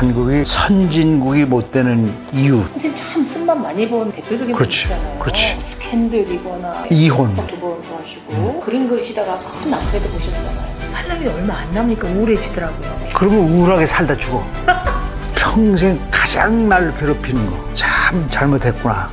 한국이 선진국이 못 되는 이유 선생님 참 쓴맛 많이 본 대표적인 그렇지, 분이잖아요. 그렇지. 스캔들이거나 이혼. 두번 하시고 그림 그리시다가 큰 낭패도 보셨잖아요. 살림이 얼마 안 남니까 우울해지더라고요. 그러면 우울하게 살다 죽어 평생 가장 날 괴롭히는 거 참 잘못했구나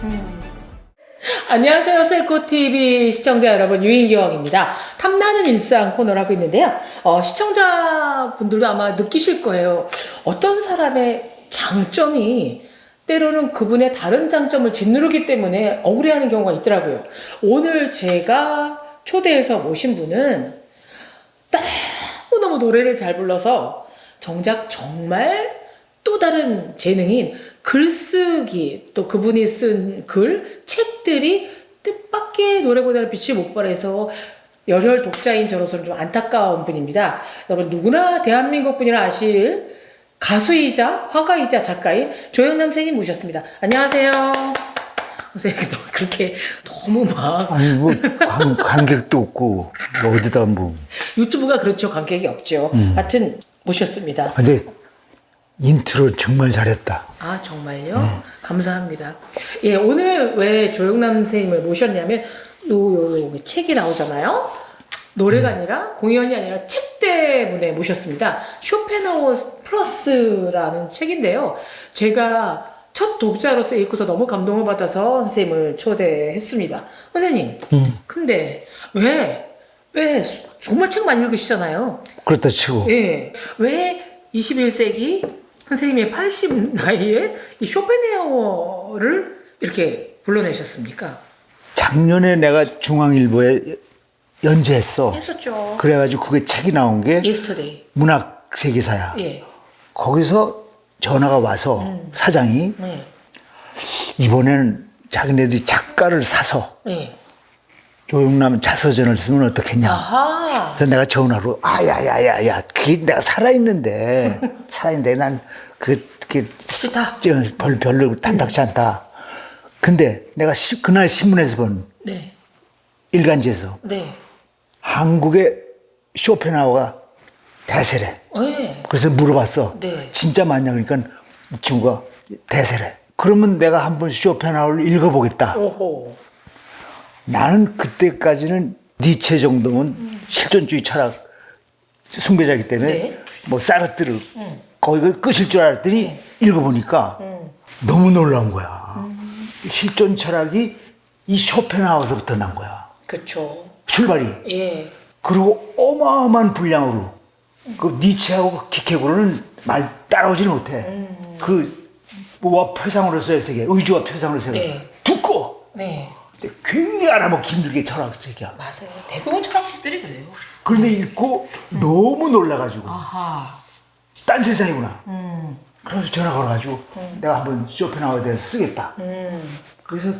안녕하세요. 셀코TV 시청자 여러분, 유인기왕입니다. 탐나는 일상 코너를 하고 있는데요. 어, 시청자분들도 아마 느끼실 거예요. 어떤 사람의 장점이 때로는 그분의 다른 장점을 짓누르기 때문에 억울해하는 경우가 있더라고요. 오늘 제가 초대해서 모신 분은 너무너무 노래를 잘 불러서 정작 정말 또 다른 재능인 글쓰기 또 그분이 쓴 글, 책들이 뜻밖의 노래보다는 빛을 못 발해서 열혈 독자인 저로서는 좀 안타까운 분입니다. 여러분 누구나 대한민국 분이라 아실 가수이자 화가이자 작가인 조영남 선생님 모셨습니다. 안녕하세요. 선생님 너 그렇게 너무 막 아니 뭐 관, 관객도 없고 어디다 뭐 유튜브가 그렇죠 관객이 없죠. 하여튼 모셨습니다. 근데 인트로 정말 잘했다 아 정말요? 감사합니다. 예 오늘 왜 조영남 선생님을 모셨냐면 요, 요, 요 책이 나오잖아요. 노래가 아니라 공연이 아니라 책 때문에 모셨습니다. 쇼펜하우어 플러스라는 책인데요. 제가 첫 독자로서 읽고서 너무 감동을 받아서 선생님을 초대했습니다. 선생님, 근데 왜, 왜 정말 책 많이 읽으시잖아요. 그렇다 치고 예. 왜 21세기 선생님의 80 나이에 이 쇼펜하우어를 이렇게 불러내셨습니까? 작년에 내가 중앙일보에 연재했어 했었죠. 그래가지고 그게 책이 나온 게 예스터데이. 문학 세계사야 예. 거기서 전화가 와서 사장이 네. 이번에는 자기네들이 작가를 사서 예. 조용남 자서전을 쓰면 어떻겠냐. 아하. 그래서 내가 전화로 아야야야야 그게 내가 살아있는데 살아있는데 난 그 그게 싫다. 저, 별, 별로 탐탁치 않다. 근데 내가 시- 그날 신문에서 본 네. 일간지에서 네. 한국의 쇼펜하우가 대세래. 예. 그래서 물어봤어. 네. 진짜 맞냐 그러니까 이 친구가 대세래. 그러면 내가 한번 쇼펜하우를 읽어보겠다. 오호. 나는 그때까지는 니체 정도면 실존주의 철학 숭배자이기 때문에 네. 뭐 사르트르 거기가 끝일 줄 알았더니 읽어보니까 너무 놀라운 거야. 실존 철학이 이 쇼펜하우서부터 난 거야. 그쵸. 출발이. 예. 그리고 어마어마한 분량으로 그 니체하고 키케고로는 말 따라오지는 못해. 그 뭐와 표상으로서의 세계, 의지와 표상으로서의 세계 네. 두꺼워. 네. 근데 굉장히 알아먹기 힘들게 철학책이야. 맞아요. 대부분 철학책들이 그래요. 그런데 읽고 너무 놀라가지고 아하. 딴 세상이구나. 음. 그래서 전화 걸어가지고 내가 한번 쇼펜하우어에 대해서 쓰겠다. 음. 그래서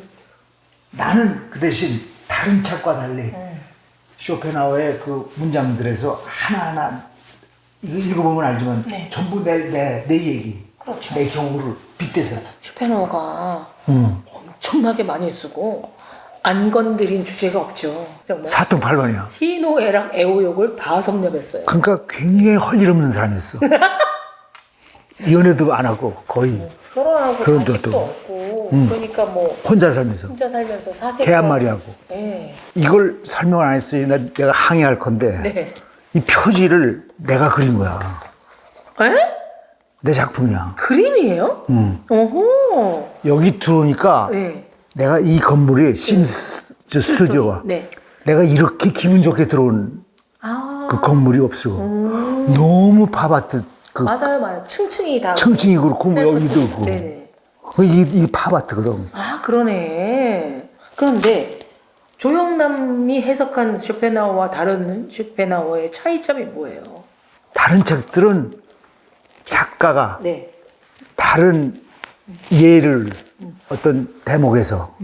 나는 그 대신 다른 책과 달리 음. 쇼펜하우어의 그 문장들에서 하나하나 이거 읽어보면 알지만 네. 전부 내, 내, 내 얘기, 그렇죠. 내 경우를 빗대서 쇼펜하우어가 음. 엄청나게 많이 쓰고 안 건드린 주제가 없죠. 정말. 사통 팔번이야 희노애락 애호욕을 다 섭렵했어요. 그러니까 굉장히 헐일 없는 사람이었어. 연애도 안 하고 거의 결혼하고 그런 자식도 것도. 없고 그러니까 뭐 혼자 살면서 혼자 살면서 사세 개 한 마리 하고 네. 이걸 설명을 안 했으니 나- 내가 항의할 건데 네. 이 표지를 내가 그린 거야. 에? 내 작품이야. 그림이에요? 음. 오호. 여기 들어오니까 네. 내가 이 건물이 심 스- 저 스튜디오가 네. 내가 이렇게 기분 좋게 들어온 아 그 건물이 없어. 너무 팝아트 그 맞아요, 맞아요. 층층이 다. 층층이 그렇고 뭐 여기도 층. 그렇고 네네. 그 이, 이 팝아트거든. 아 그러네. 그런데 조영남이 해석한 쇼펜하우어와 다른 쇼펜하우어의 차이점이 뭐예요? 다른 책들은 작가가 네. 다른 예를 어떤 대목에서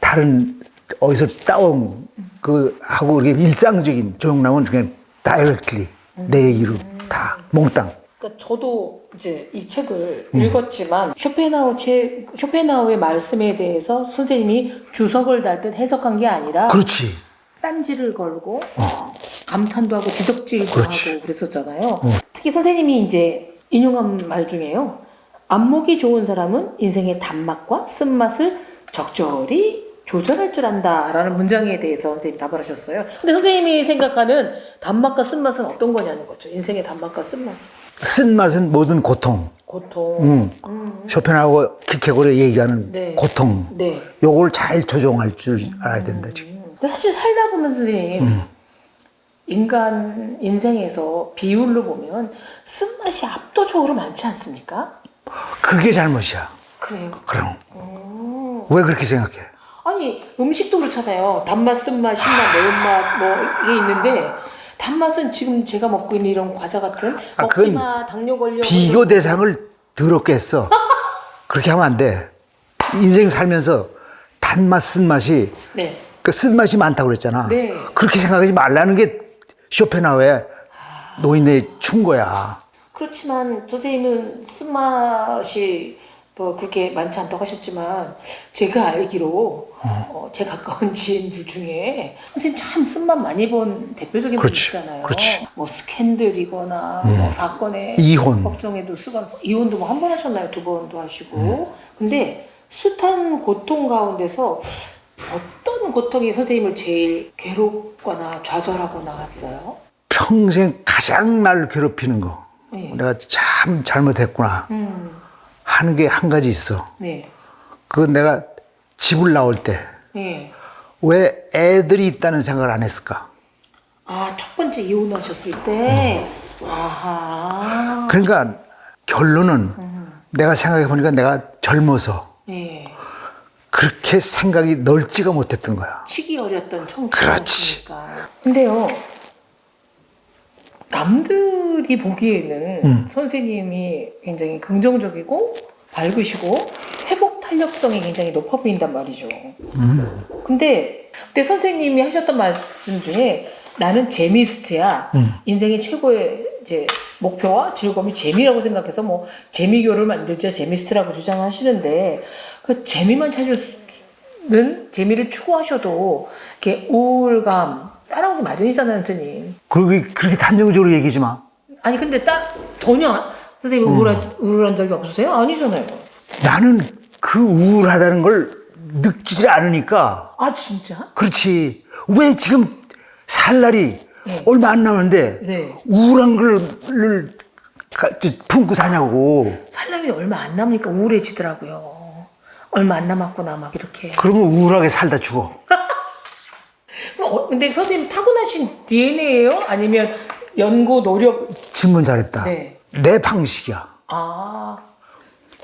다른 어디서 따온 그 하고 이렇게 일상적인 조용남은 그냥 다이렉트리 내 얘기로 다 몽땅 그러니까 저도 이제 이 책을 읽었지만 쇼펜하우 책 쇼펜하우의 말씀에 대해서 선생님이 주석을 달듯 해석한 게 아니라 그렇지 딴지를 걸고 감탄도 하고 지적질도 그렇지. 하고 그랬었잖아요. 특히 선생님이 이제 인용한 말 중에요. 안목이 좋은 사람은 인생의 단맛과 쓴맛을 적절히 조절할 줄 안다라는 문장에 대해서 선생님이 답을 하셨어요. 근데 선생님이 생각하는 단맛과 쓴맛은 어떤 거냐는 거죠. 인생의 단맛과 쓴맛은. 쓴맛은 모든 고통. 고통. 응. 쇼펜하고 키케고르 얘기하는 네. 고통. 네. 요걸 잘 조정할 줄 알아야 된다, 지금. 근데 사실 살다 보면 선생님 인간 인생에서 비율로 보면 쓴맛이 압도적으로 많지 않습니까? 그게 잘못이야. 그래요. 그럼. 왜 그렇게 생각해? 아니 음식도 그렇잖아요. 단맛, 쓴맛, 신맛, 매운맛 뭐 이게 있는데 단맛은 지금 제가 먹고 있는 이런 과자 같은 아, 먹지 그건 마 당뇨 걸려 비교 대상을 더럽게 했어. 그렇게 하면 안 돼. 인생 살면서 단맛, 쓴맛이, 네. 그 쓴맛이 많다고 그랬잖아. 네. 그렇게 생각하지 말라는 게 쇼펜하우의 노인의 충고야. 그렇지만 선생님은 쓴맛이 뭐 그렇게 많지 않다고 하셨지만 제가 알기로 어, 제 가까운 지인들 중에 선생님 참 쓴맛 많이 본 대표적인 분 그렇지, 있잖아요. 그렇지. 뭐 스캔들이거나 뭐 사건에 이혼. 법정에도 수감 이혼도 뭐 한 번 하셨나요? 두 번도 하시고. 근데 숱한 고통 가운데서 어떤 고통이 선생님을 제일 괴롭거나 좌절하고 나왔어요? 평생 가장 날 괴롭히는 거. 네. 내가 참 잘못했구나. 음, 하는 게 한 가지 있어. 네, 그건 내가 집을 나올 때 네. 왜 애들이 있다는 생각을 안 했을까? 아, 첫 번째 이혼하셨을 때, 아하, 그러니까 결론은 내가 생각해 보니까 내가 젊어서 네. 그렇게 생각이 넓지가 못했던 거야. 치기 어렸던 그렇지. 청춘이니까. 근데요, 남들이 보기에는 선생님이 굉장히 긍정적이고 밝으시고 회복 탄력성이 굉장히 높아 보인단 말이죠. 근데 그때 선생님이 하셨던 말씀 중에 나는 재미스트야. 인생의 최고의 이제 목표와 즐거움이 재미라고 생각해서 뭐 재미교를 만들자 재미스트라고 주장하시는데 그 재미만 찾는 재미를 추구하셔도 이렇게 우울감 따라오기 마련이잖아요, 선생님. 그렇게, 그렇게 단정적으로 얘기하지 마. 아니 근데 딱 전혀 선생님 우울한 우울한 적이 없으세요? 아니잖아요. 나는 그 우울하다는 걸 느끼지 않으니까 아 진짜? 그렇지. 왜 지금 살 날이 네. 얼마 안 남았는데 네. 우울한 걸 가- 저, 품고 사냐고. 살람이 얼마 안 남으니까 우울해지더라고요. 얼마 안 남았구나 막 이렇게. 그러면 우울하게 살다 죽어. 어, 근데 선생님 타고나신 DNA예요? 아니면 연구 노력? 질문 잘했다. 네. 내 방식이야. 아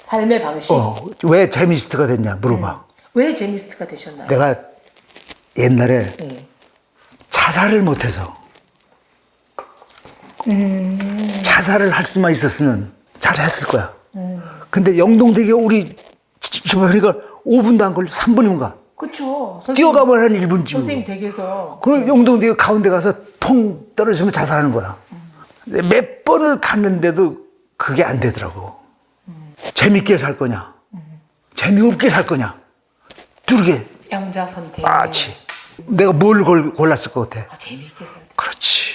삶의 방식. 어, 왜 재미스트가 됐냐 물어봐. 왜 제미스트가 되셨나요? 내가 옛날에 네. 자살을 못해서 자살을 할 수만 있었으면 잘했을 거야. 근데 영동대교 우리 집안이가 5분도 안 걸려 3분이면 가. 그쵸. 선생님, 뛰어가면 한 1분쯤. 선생님 댁에서 그리고 영동대교 가운데 가서 퐁 떨어지면 자살하는 거야. 근데 몇 번을 갔는데도 그게 안 되더라고. 재밌게 살 거냐? 재미없게 살 거냐? 뚜르게 양자 선택. 아치. 내가 뭘 골, 골랐을 것 같아? 아, 재미있게 살다. 그렇지.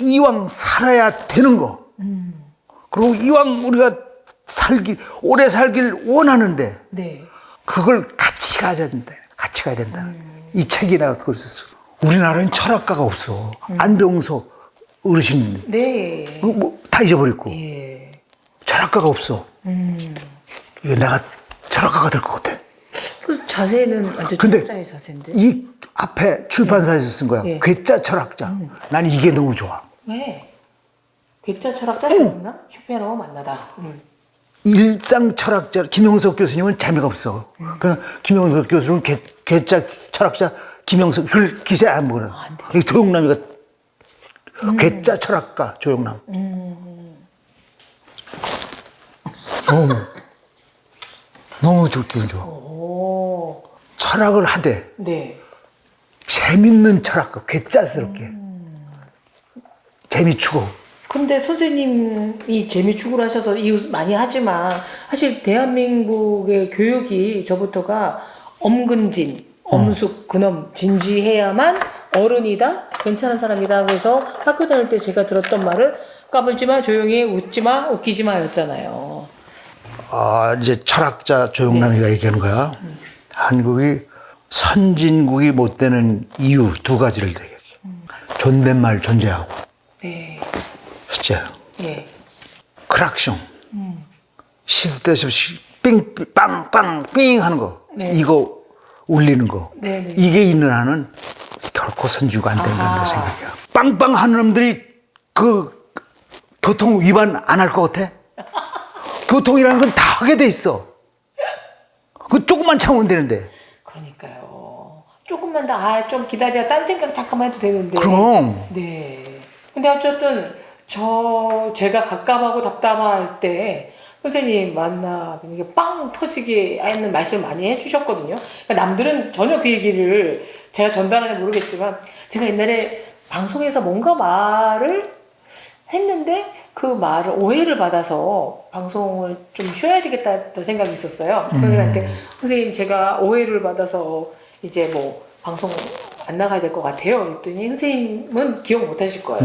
이왕 살아야 되는 거. 그리고 이왕 우리가 살기, 오래 살길 원하는데, 네. 그걸 같이 가야 된다. 같이 가야 된다. 이 책에 내가 그걸 썼어. 우리나라는 철학가가 없어. 안병서 어르신, 네. 뭐, 다 잊어버렸고. 예. 철학가가 없어. 이거 내가 철학가가 될 것 같아. 그 자세는 완전 근데 철학자의 자세인데. 이 앞에 출판사에서 쓴 거야. 예. 괴짜 철학자. 난 이게 너무 좋아. 왜? 괴짜 철학자 있나? 슈페너 만나다. 음. 일상 철학자 김영석 교수님은 재미가 없어. 그냥 김영석 교수는 괴, 괴짜 철학자 김영석 그 기세 안. 안 돼. 이 조영남이가 괴짜 철학가 조영남. 너무 너무 좋긴 좋아. 오. 철학을 하되 네. 재밌는 철학가 괴짜스럽게 재미 추고 근데 선생님이 재미 추구를 하셔서 이웃 많이 하지만 사실 대한민국의 교육이 저부터가 엄근진, 엄숙, 근엄, 진지해야만 어른이다, 괜찮은 사람이다. 그래서 학교 다닐 때 제가 들었던 말은 까불지 마, 조용히 해, 웃지 마, 웃기지 마였잖아요. 아, 이제 철학자 조영남이가 얘기하는 거야. 한국이 선진국이 못 되는 이유 두 가지를 얘기해. 존댓말 존재하고, 네, 진짜 예, 크락숑. 시도 때시 없이 삥, 빵, 빵, 삥 하는 거. 네. 이거 울리는 거. 네, 네. 이게 있는 한은 결코 선지가 안 된다는 아하. 생각이야. 빵빵 하는 놈들이 그 교통 위반 안 할 것 같아? 교통이라는 건 다 하게 돼 있어. 그 조금만 참으면 되는데. 그러니까요. 조금만 더, 아, 좀 기다려. 딴 생각 잠깐만 해도 되는데. 그럼. 네. 근데 어쨌든, 저, 제가 갑갑하고 답답할 때, 선생님 만나, 이게 빵 터지게 하는 말씀을 많이 해주셨거든요. 그러니까 남들은 전혀 그 얘기를 제가 전달하는지 모르겠지만, 제가 옛날에 방송에서 뭔가 말을 했는데, 그 말을 오해를 받아서 방송을 좀 쉬어야 되겠다 생각이 있었어요. 선생님한테, 선생님 제가 오해를 받아서 이제 뭐 방송 안 나가야 될 것 같아요. 그랬더니 선생님은 기억 못 하실 거예요.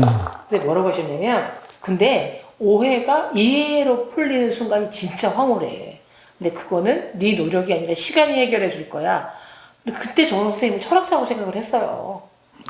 선생님 뭐라고 하셨냐면, 근데 오해가 이해로 풀리는 순간이 진짜 황홀해. 근데 그거는 네 노력이 아니라 시간이 해결해 줄 거야. 근데 그때 저는 선생님을 철학자고 생각을 했어요.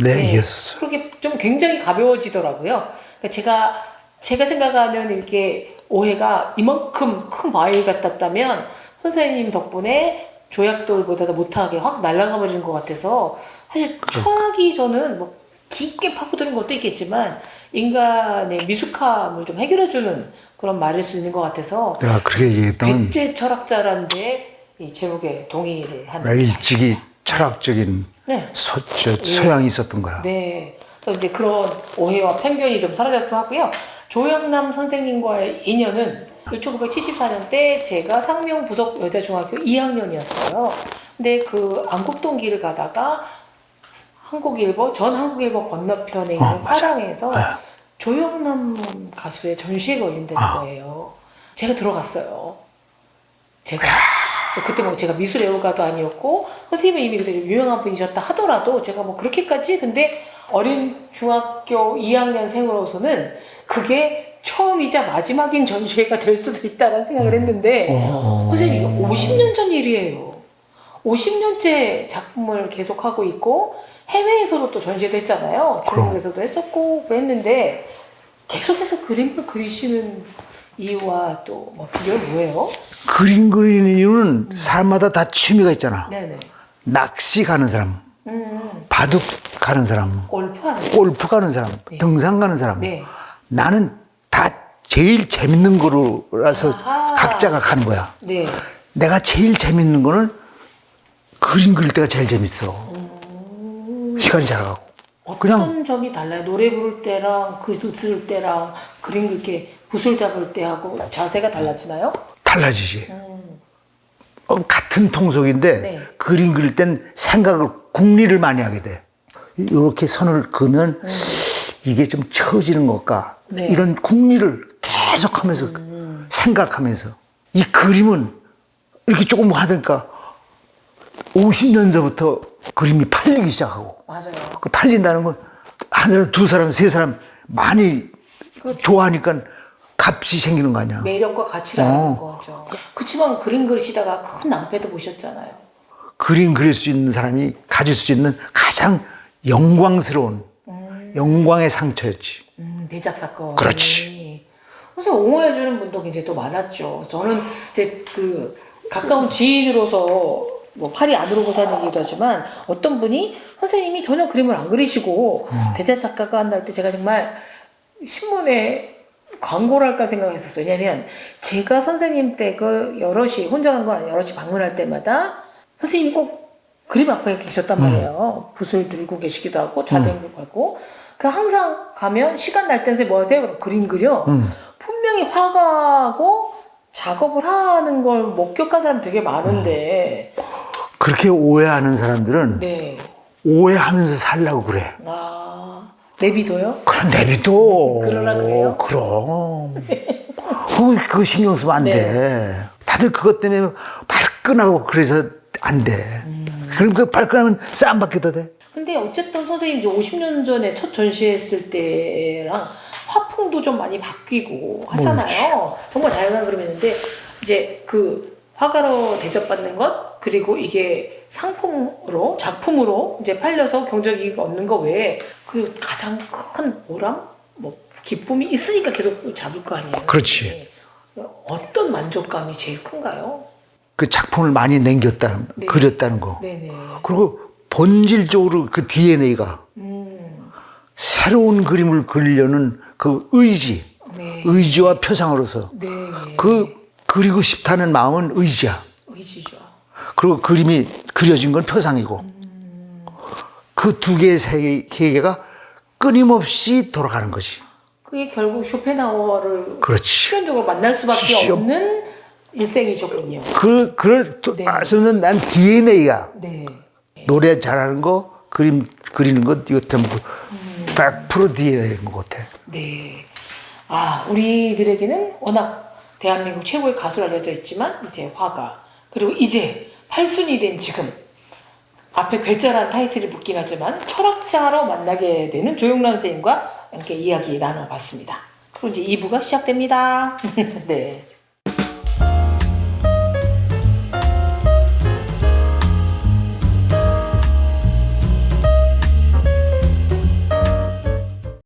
네, 이겼었어. 그렇게 좀 굉장히 가벼워지더라고요. 그러니까 제가 제가 생각하는 이렇게 오해가 이만큼 큰 바위 같았다면 선생님 덕분에 조약돌보다도 못하게 확 날아가 버리는 것 같아서 사실 철학이 저는 뭐 깊게 파고드는 것도 있겠지만 인간의 미숙함을 좀 해결해주는 그런 말일 수 있는 것 같아서 내가 그렇게 얘기했던 백제 철학자라는 데 이 제목에 동의를 하는 일찍이 철학적인 네. 소, 저, 소양이 있었던 거야. 네. 그래서 이제 그런 오해와 편견이 좀 사라졌어 하고요. 조영남 선생님과의 인연은 1974년 때 제가 상명 부속 여자중학교 2학년이었어요. 근데 그 안국동 길을 가다가 한국일보, 전 한국일보 건너편에 있는 어. 화랑에서 네. 조영남 가수의 전시회가 열린다는 아. 거예요. 제가 들어갔어요. 제가. 그때 뭐 제가 미술 애호가도 아니었고, 선생님이 이미 그때 유명한 분이셨다 하더라도 제가 뭐 그렇게까지 근데 어린 중학교 2학년생으로서는 그게 처음이자 마지막인 전시회가 될 수도 있다는 생각을 했는데, 어. 선생님 이게 50년 전 일이에요. 50년째 작품을 계속하고 있고 해외에서도 또 전시도 했잖아요. 그럼. 중국에서도 했었고 했는데 계속해서 그림을 그리시는 이유와 또뭐 비결 뭐예요? 그림 그리는 이유는 사람마다 다 취미가 있잖아. 네네. 낚시 가는 사람, 음, 바둑 가는 사람, 골프하는 골프 가는 사람, 네. 등산 가는 사람. 네. 나는 다 제일 재밌는 거라서 아하. 각자가 가는 거야. 네. 내가 제일 재밌는 거는 그림 그릴 때가 제일 재밌어. 시간이 잘 가고. 어떤 그냥 점이 달라요? 노래 부를 때랑 글 쓸 때랑 그림 이렇게 붓을 잡을 때하고 자세가 달라지나요? 달라지지. 어, 같은 통속인데 음. 네. 그림 그릴 땐 생각을 궁리를 많이 하게 돼. 이렇게 선을 그으면 이게 좀 처지는 것까 네. 이런 궁리를 계속하면서 생각하면서 이 그림은 이렇게 조금 하니까 50년 전부터 그림이 팔리기 시작하고 맞아요. 그 팔린다는 건 한 사람, 두 사람, 세 사람 많이 그렇죠. 좋아하니까 값이 생기는 거 아니야. 매력과 가치라는 어. 거죠. 그렇지만 그림 그리시다가 큰 낭패도 보셨잖아요. 그림 그릴 수 있는 사람이 가질 수 있는 가장 영광스러운 영광의 상처였지. 음, 대작 사건. 그렇지. 그래서 옹호해주는 분도 굉장히 또 많았죠. 저는 이제 그 가까운 지인으로서 뭐 팔이 안으로 사는 얘기도 하지만 어떤 분이 선생님이 전혀 그림을 안 그리시고 대작 작가가 한다 할 때 제가 정말 신문에 광고를 할까 생각했었어요. 왜냐면 제가 선생님 댁을 여럿이 혼자 간 거 아니에요. 여럿이 방문할 때마다 선생님이 꼭 그림 앞에 계셨단 말이에요. 붓을 들고 계시기도 하고 자댕도 하고. 그 항상 가면 시간 날 때는 뭐 하세요? 그럼 그림 그려. 분명히 화가하고 작업을 하는 걸 목격한 사람 되게 많은데, 그렇게 오해하는 사람들은 네. 오해하면서 살라고 그래. 아, 내비둬요? 그럼 내비둬. 그러라 그래요? 그럼. 그거, 그거 신경 쓰면 안 네. 돼. 다들 그것 때문에 발끈하고 그래서 안 돼. 그럼 그 발끈하면 쌈 받게 더 돼. 근데 어쨌든 선생님 이제 50년 전에 첫 전시했을 때랑 화풍도 좀 많이 바뀌고 하잖아요. 정말 다양한 그림이 있는데 이제 그 화가로 대접받는 것 그리고 이게 상품으로 작품으로 이제 팔려서 경제적 이익을 얻는 거 외에 그 가장 큰 보람, 뭐 기쁨이 있으니까 계속 잡을 거 아니에요. 그렇지. 네. 어떤 만족감이 제일 큰가요? 그 작품을 많이 남겼다는, 네. 그렸다는 거. 네네. 그리고 본질적으로 그 DNA가 음, 새로운 그림을 그리려는 그 의지, 네. 의지와 표상으로서 네. 그 그리고 싶다는 마음은 의지야. 의지죠. 그리고 그림이 그려진 건 표상이고 그두 개의 세계가 끊임없이 돌아가는 거지. 그게 결국 쇼펜하우어를 그렇지. 필연적으로 만날 수밖에 시험. 없는 일생이셨군요. 그또 네. 말씀은 난 DNA야. 네. 노래 잘하는 거, 그림 그리는 거 이거 전부 100% DNA인 것 같아. 네. 아, 우리들에게는 워낙 대한민국 최고의 가수로 알려져 있지만 이제 화가 그리고 이제 8순이 된 지금 앞에 괴짜란 타이틀이 붙긴 하지만 철학자로 만나게 되는 조용남 선생님과 함께 이야기 나눠봤습니다. 그리고 이제 2부가 시작됩니다. 네.